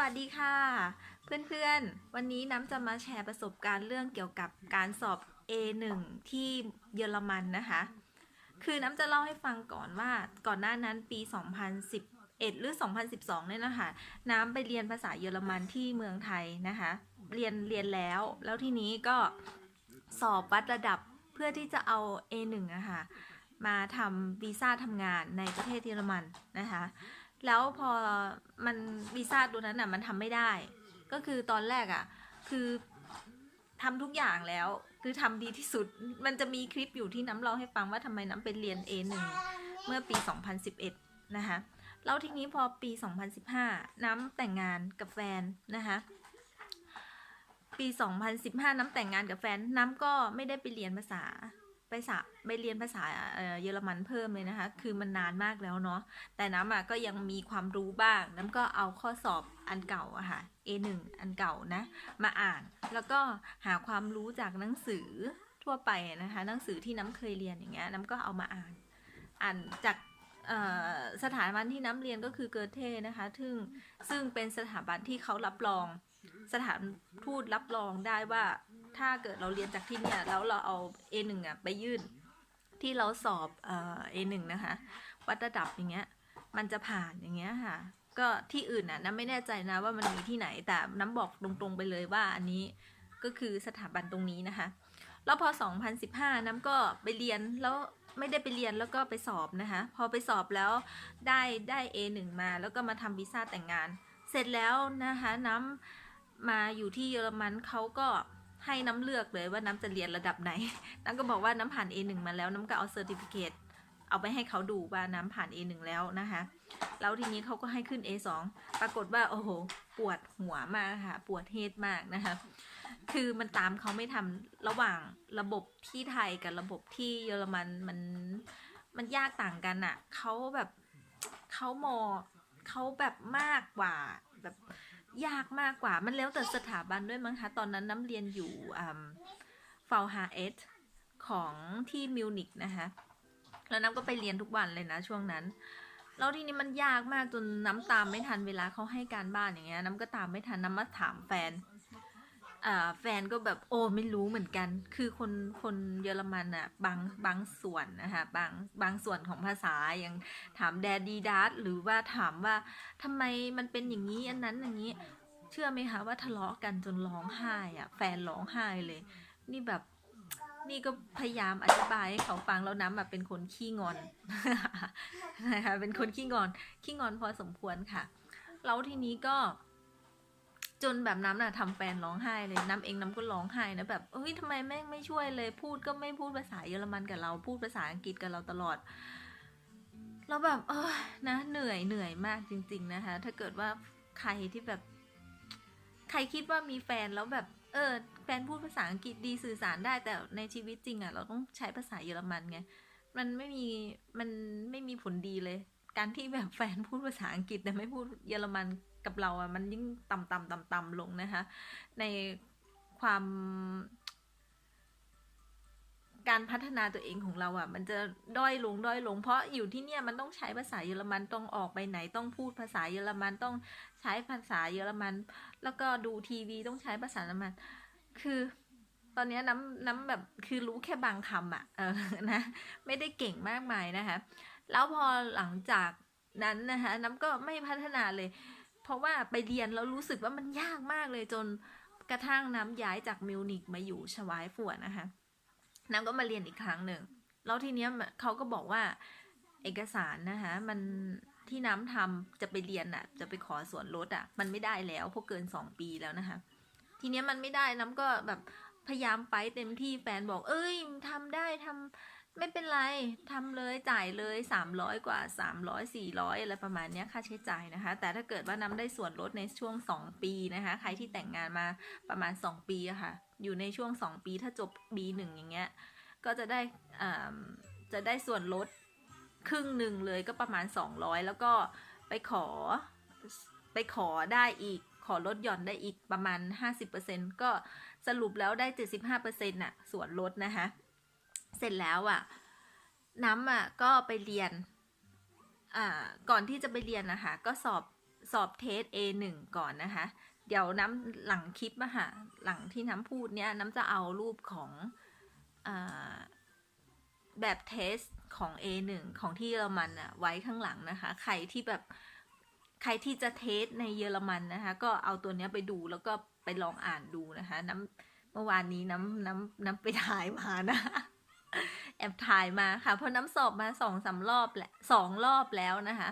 วัสดีค่ะ เพื่อนๆ วันนี้น้ำจะมาแชร์ประสบการณ์เรื่องเกี่ยวกับการสอบ A1 ที่เยอรมันนะคะ คือน้ำจะเล่าให้ฟังก่อนว่าก่อนหน้านั้นปี 2011 หรือ 2012 เนี่ยนะคะ น้ำไปเรียนภาษาเยอรมันที่เมืองไทยนะคะ เรียนเรียนแล้ว แล้วทีนี้ก็สอบวัดระดับเพื่อที่จะเอา A1 อะค่ะมาทำวีซ่าทำงานในประเทศเยอรมันนะคะ แล้วพอมันวีซ่าตัวนั้นอะมันทำไม่ได้ ก็คือตอนแรกอะ คือทำทุกอย่างแล้ว คือทำดีที่สุด มันจะมีคลิปอยู่ที่น้ำเล่าให้ฟังว่าทำไมน้ำไปเรียน A1 เมื่อปี 2011 นะคะแล้วทีนี้พอปี 2015 น้ำแต่งงานกับแฟนนะคะปี 2015 น้ำแต่งงานกับแฟน น้ำก็ไม่ได้ไปเรียนภาษา ไปสะไปเรียนภาษาเยอรมันเพิ่มเลยนะคะ คือมันนานมากแล้วเนาะ แต่น้ำอะก็ยังมีความรู้บ้าง น้ำก็เอาข้อสอบอันเก่าอะค่ะ A1 อันเก่านะ มาอ่าน แล้วก็หาความรู้จากหนังสือทั่วไปนะคะ หนังสือที่น้ำเคยเรียนอย่างเงี้ย น้ำก็เอามาอ่าน อ่านจากสถาบันที่น้ำเรียนก็คือเกิร์เทนะคะ ซึ่งซึ่งเป็นสถาบันที่เขารับรอง สถานทูตรับรองได้ว่าถ้าเกิดเราเรียนจากที่เนี่ยแล้วเราเอา A1 อะไปยื่น ที่เราสอบเอ่อ A1 นะคะ วัดระดับอย่างเงี้ย มันจะผ่านอย่างเงี้ยค่ะ ก็ที่อื่นน่ะน้ำไม่แน่ใจนะว่ามันมีที่ไหนแต่น้ำบอกตรงๆไปเลยว่าอันนี้ก็คือสถาบันตรงนี้นะคะ แล้วพอ 2015 น้ำก็ไปเรียนแล้วไม่ได้ไปเรียนแล้วก็ไปสอบนะคะ พอไปสอบแล้วได้ได้ A1 มาแล้วก็มาทำวีซ่าแต่งงาน เสร็จแล้วนะคะน้ำ มาอยู่ที่เยอรมันเขาก็ให้น้ำเลือกเลยว่าน้ำจะเรียนระดับไหน น้ำก็บอกว่าน้ำผ่าน A1 มาแล้ว น้ำก็เอาเซอร์ติฟิเคตเอาไปให้เขาดูว่าน้ำผ่าน A1 แล้วนะคะ แล้วทีนี้เขาก็ให้ขึ้น A2 ปรากฏว่าโอ้โห ปวดหัวมากค่ะ ปวดเฮดมากนะคะ คือมันตามเขาไม่ทำระหว่างระบบที่ไทยกับระบบที่เยอรมันมันมันยากต่างกันอะ่ะเขาแบบเขามอเขาแบบมากกว่าแบบ ยากมากกว่ามันแล้วแต่สถาบันด้วยมั้งคะ ตอนนั้นน้ำเรียนอยู่ฟาวฮาเอสของที่มิวนิกนะคะ แล้วน้ำก็ไปเรียนทุกวันเลยนะช่วงนั้น แล้วทีนี้มันยากมากจนน้ำตามไม่ทันเวลาเขาให้การบ้านอย่างเงี้ยน้ำก็ตามไม่ทันน้ำมาถามแฟน อ่าแฟนก็แบบโอ้ไม่รู้เหมือนกัน คือคนคนเยอรมันอะบางบางส่วนนะคะบางบางส่วนของภาษาอย่างถามแดดีดัสหรือว่าถามว่าทำไมมันเป็นอย่างนี้อันนั้นอย่างนี้ เชื่อไหมคะว่าทะเลาะกันจนร้องไห้อะแฟนร้องไห้เลย นี่แบบนี่ก็พยายามอธิบายให้เขาฟังแล้วน้ำแบบเป็นคนขี้งอนนะคะเป็นคนขี้งอนขี้งอนพอสมควรค่ะแล้วทีนี้ก็ จนแบบน้ำน่ะทำแฟนร้องไห้เลยน้ำเองน้ำก็ร้องไห้นะแบบเฮ้ยทำไมแม่งไม่ช่วยเลย พูดก็ไม่พูดภาษาเยอรมันกับเรา พูดภาษาอังกฤษกับเราตลอดแล้วแบบเออนะ เหนื่อยเหนื่อยมากจริง ๆ นะคะ ถ้าเกิดว่าใครที่แบบ ใครคิดว่ามีแฟนแล้วแบบ เออ แฟนพูดภาษาอังกฤษดีสื่อสารได้ แต่ในชีวิตจริงอะ่ะ เราต้องใช้ภาษาเยอรมันไงมันไม่มีมันไม่มีผลดีเลย การที่แบบแฟนพูดภาษาอังกฤษแต่ไม่พูดเยอรมัน กับเราอะมันยิ่งต่ำต่ำต่ำต่ำลงนะคะ ในความการพัฒนาตัวเองของเราอะ่ะ มันจะด้อยลงด้อยลง เพราะอยู่ที่เนี่ยมันต้องใช้ภาษาเยอรมันต้องออกไปไหนต้องพูดภาษาเยอรมันต้องใช้ภาษาเยอรมัน แล้วก็ดูทีวีต้องใช้ภาษาเยอรมัน คือตอนนี้น้ำน้ำแบบคือรู้แค่บางคำอะ่ะเออนะไม่ได้เก่งมากมายนะคะ แล้วพอหลังจากนั้นนะคะ น้ำก็ไม่พัฒนาเลย ราะว่าไปเรียนแล้วรู้สึกว่ามันยากมากเลยจนกระทั่งน้ำย้ายจากมิวนิกมาอยู่ชวายฝัวนะคะน้ำก็มาเรียนอีกครั้งหนึ่งแล้วทีเนี้ยเขาก็บอกว่าเอกสารนะคะมันที่น้ำทำจะไปเรียนอะ จะไปขอส่วนลดอะ มันไม่ได้แล้วเพราะเกินสองปีแล้วนะคะ ทีเนี้ยมันไม่ได้น้ำก็แบบพยายามไปเต็มที่แฟนบอก เอ้ยทำได้ท ไม่เป็นไรทำเลยจ่ายเลยสามร้อยกว่าสามร้อยสี่ร้อยอะไรประมาณนี้ค่าใช้จ่ายนะคะ แต่ถ้าเกิดว่าน้ำได้ส่วนลดในช่วงสองปีนะคะ ใครที่แต่งงานมาประมาณสองปีอะค่ะ อยู่ในช่วงสองปีถ้าจบ B1 อย่างเงี้ย ก็จะได้อ่าจะได้ส่วนลดครึ่งหนึ่งเลยก็ประมาณ 200 แล้วก็ไปขอไปขอได้อีกขอลดหย่อนได้อีกประมาณ 50%ก็สรุปแล้วได้ 75%น่ะส่วนลดนะคะ เสร็จแล้วอะ น้ำอะก็ไปเรียน อ่า ก่อนที่จะไปเรียนนะคะ ก็สอบสอบเทส A1 ก่อนนะคะ เดี๋ยวน้ำหลังคลิปอะค่ะ หลังที่น้ำพูดเนี้ยน้ำจะเอารูปของอแบบเทสของ A1 ของที่เยอรมันอะไว้ข้างหลังนะคะ ใครที่แบบใครที่จะเทสในเยอรมันนะคะ ก็เอาตัวเนี้ยไปดูแล้วก็ไปลองอ่านดูนะคะ น้ำเมื่อวานนี้น้ำน้ำน้ำไปถ่ายมานะ แอบถ่ายมาค่ะ เพราะน้ำสอบมาสองสามรอบแหละสองรอบแล้วนะคะ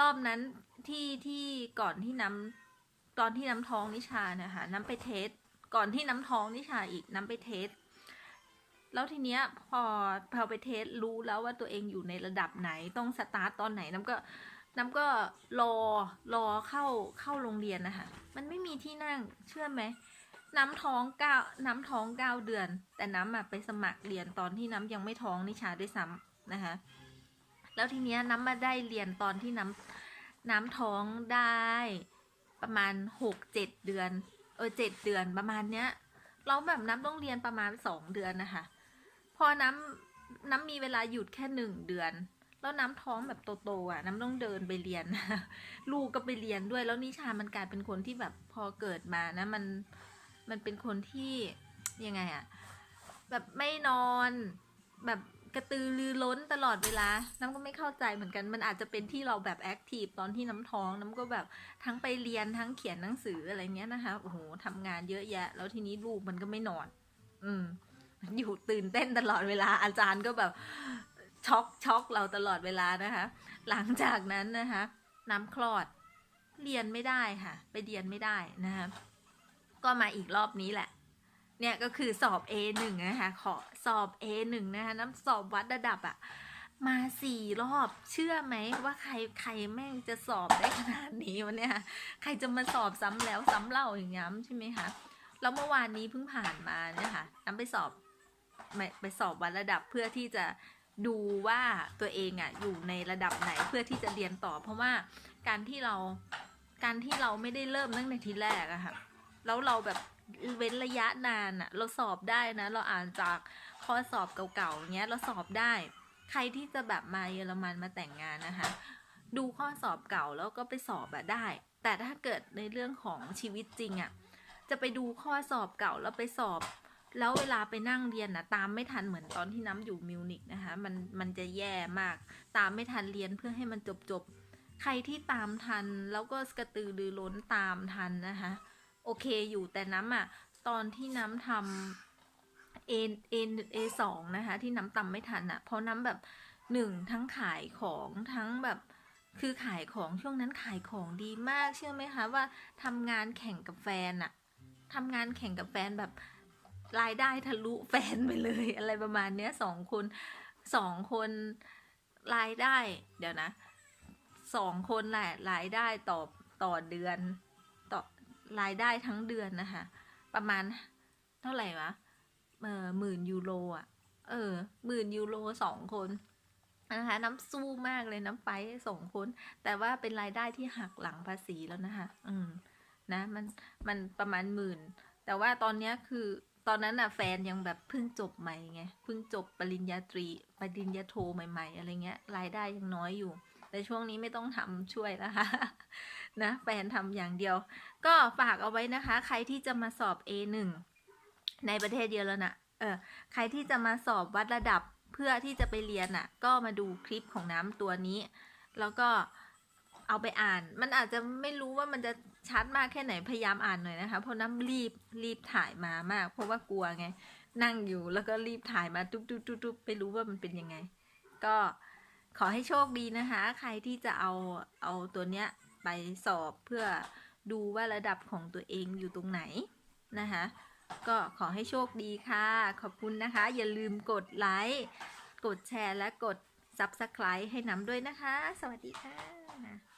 รอบนั้นที่ที่ก่อนที่น้ำตอนที่น้ำท้องนิชานะคะน้ำไปเทสก่อนที่น้ำท้องนิชาอีกน้ำไปเทสแล้วทีเนี้ยพอพอไปเทสรู้แล้วว่าตัวเองอยู่ในระดับไหนต้องสตาร์ตตอนไหนน้ำก็น้ำก็รอรอเข้าเข้าโรงเรียนนะคะมันไม่มีที่นั่งเชื่อไหม น้ำท้องเก้าน้ำท้องเก้าเดือน แต่น้ำอะไปสมัครเรียนตอนที่น้ำยังไม่ท้องนิชาด้วยซ้ำนะคะ แล้วทีเนี้ยน้ำมาได้เรียนตอนที่น้ำน้ำท้องได้ประมาณหกเจ็ดเดือน เออเจ็ดเดือนประมาณเนี้ยเราแบบน้ำต้องเรียนประมาณสองเดือนนะคะ พอน้ำน้ำมีเวลาหยุดแค่หนึ่งเดือน แล้วน้ำท้องแบบโตๆอะ น้ำต้องเดินไปเรียน ลูกก็ไปเรียนด้วย แล้วนิชามันกลายเป็นคนที่แบบพอเกิดมานะมัน มันเป็นคนที่ยังไงอะแบบไม่นอน แบบกระตือรือร้นตลอดเวลา น้ำก็ไม่เข้าใจเหมือนกัน มันอาจจะเป็นที่เราแบบแอคทีฟตอนที่น้ำท้อง น้ำก็แบบทั้งไปเรียนทั้งเขียนหนังสืออะไรเงี้ยนะคะ โอ้โหทำงานเยอะแยะ แล้วทีนี้ลูกมันก็ไม่นอน อืม อยู่ตื่นเต้นตลอดเวลา อาจารย์ก็แบบช็อกช็อกเราตลอดเวลานะคะ หลังจากนั้นนะคะ น้ำคลอด เรียนไม่ได้ค่ะ ไปเรียนไม่ได้นะคะ ก็มาอีกรอบนี้แหละ เนี่ยก็คือสอบ A1 นะคะขอสอบ A1 นะคะน้ำสอบวัดระดับอะมาสี่รอบเชื่อไหมว่าใครใครแม่งจะสอบได้ขนาดนี้วะเนี่ยใครจะมาสอบซ้ำแล้วซ้ำเล่าอย่างงี้ใช่ไหมคะแล้วเมื่อวานนี้เพิ่งผ่านมาเนี่ยค่ะน้ำไปสอบไปสอบวัดระดับเพื่อที่จะดูว่าตัวเองอะอยู่ในระดับไหนเพื่อที่จะเรียนต่อ เพราะว่าการที่เราการที่เราไม่ได้เริ่มตั้งแต่ทีแรกอะค่ะ แล้วเราแบบเว้นระยะนานอะเราสอบได้นะ เราอ่านจากข้อสอบเก่าๆอย่างเงี้ยเราสอบได้ ใครที่จะแบบมาเยอรมันมาแต่งงานนะคะ ดูข้อสอบเก่าแล้วก็ไปสอบอะได้ แต่ถ้าเกิดในเรื่องของชีวิตจริงอะจะไปดูข้อสอบเก่าแล้วไปสอบ แล้วเวลาไปนั่งเรียนนะตามไม่ทันเหมือนตอนที่น้ำอยู่มิวนิกนะคะมันมันจะแย่มาก ตามไม่ทันเรียนเพื่อให้มันจบจบๆใครที่ตามทันแล้วก็กระตือรือร้นตามทันนะคะ โอเคอยู่แต่น้ำอะ ตอนที่น้ำทำเอเอเอสองนะคะ ที่น้ำตำไม่ทันอะ เพราะน้ำแบบหนึ่งทั้งขายของทั้งแบบคือขายของช่วงนั้นขายของดีมากเชื่อไหมคะว่าทำงานแข่งกับแฟนอะทำงานแข่งกับแฟนแบบรายได้ทะลุแฟนไปเลย อะไรประมาณเนี้ยสองคนสองคนรายได้ เดี๋ยวนะสองคนแหละรายได้ต่อต่อเดือน รายได้ทั้งเดือนนะคะ ประมาณเท่าไหร่วะเออหมื่นยูโรอะ เออหมื่นยูโรสองคนนะคะน้ำสู้มากเลยน้ำไปสองคน แต่ว่าเป็นรายได้ที่หักหลังภาษีแล้วนะคะ อืม นะ มันมันประมาณหมื่น แต่ว่าตอนนี้คือตอนนั้นน่ะแฟนยังแบบเพิ่งจบใหม่ไงเพิ่งจบปริญญาตรีปริญญาโทใหม่ ๆ อะไรเงี้ย รายได้ยังน้อยอยู่ แต่ช่วงนี้ไม่ต้องทำช่วยแล้วค่ะ นะแฟนทำอย่างเดียว ก็ฝากเอาไว้นะคะ ใครที่จะมาสอบ A1 ในประเทศเดียวแล้วนะเออใครที่จะมาสอบวัดระดับเพื่อที่จะไปเรียนน่ะ ก็มาดูคลิปของน้ำตัวนี้ แล้วก็เอาไปอ่าน มันอาจจะไม่รู้ว่ามันจะชัดมากแค่ไหนพยายามอ่านหน่อยนะคะ เพราะน้ำรีบรีบถ่ายมามาก เพราะว่ากลัวไง นั่งอยู่แล้วก็รีบถ่ายมาตุ๊บตุ๊บตุ๊บตุ๊บไม่รู้ว่ามันเป็นยังไง ก็ขอให้โชคดีนะคะ ใครที่จะเอาเอาตัวเนี้ย ไปสอบเพื่อดูว่าระดับของตัวเองอยู่ตรงไหนนะคะก็ขอให้โชคดีค่ะ ขอบคุณนะคะ อย่าลืมกดไลค์ กดแชร์และกด Subscribe ให้น้ำด้วยนะคะ สวัสดีค่ะ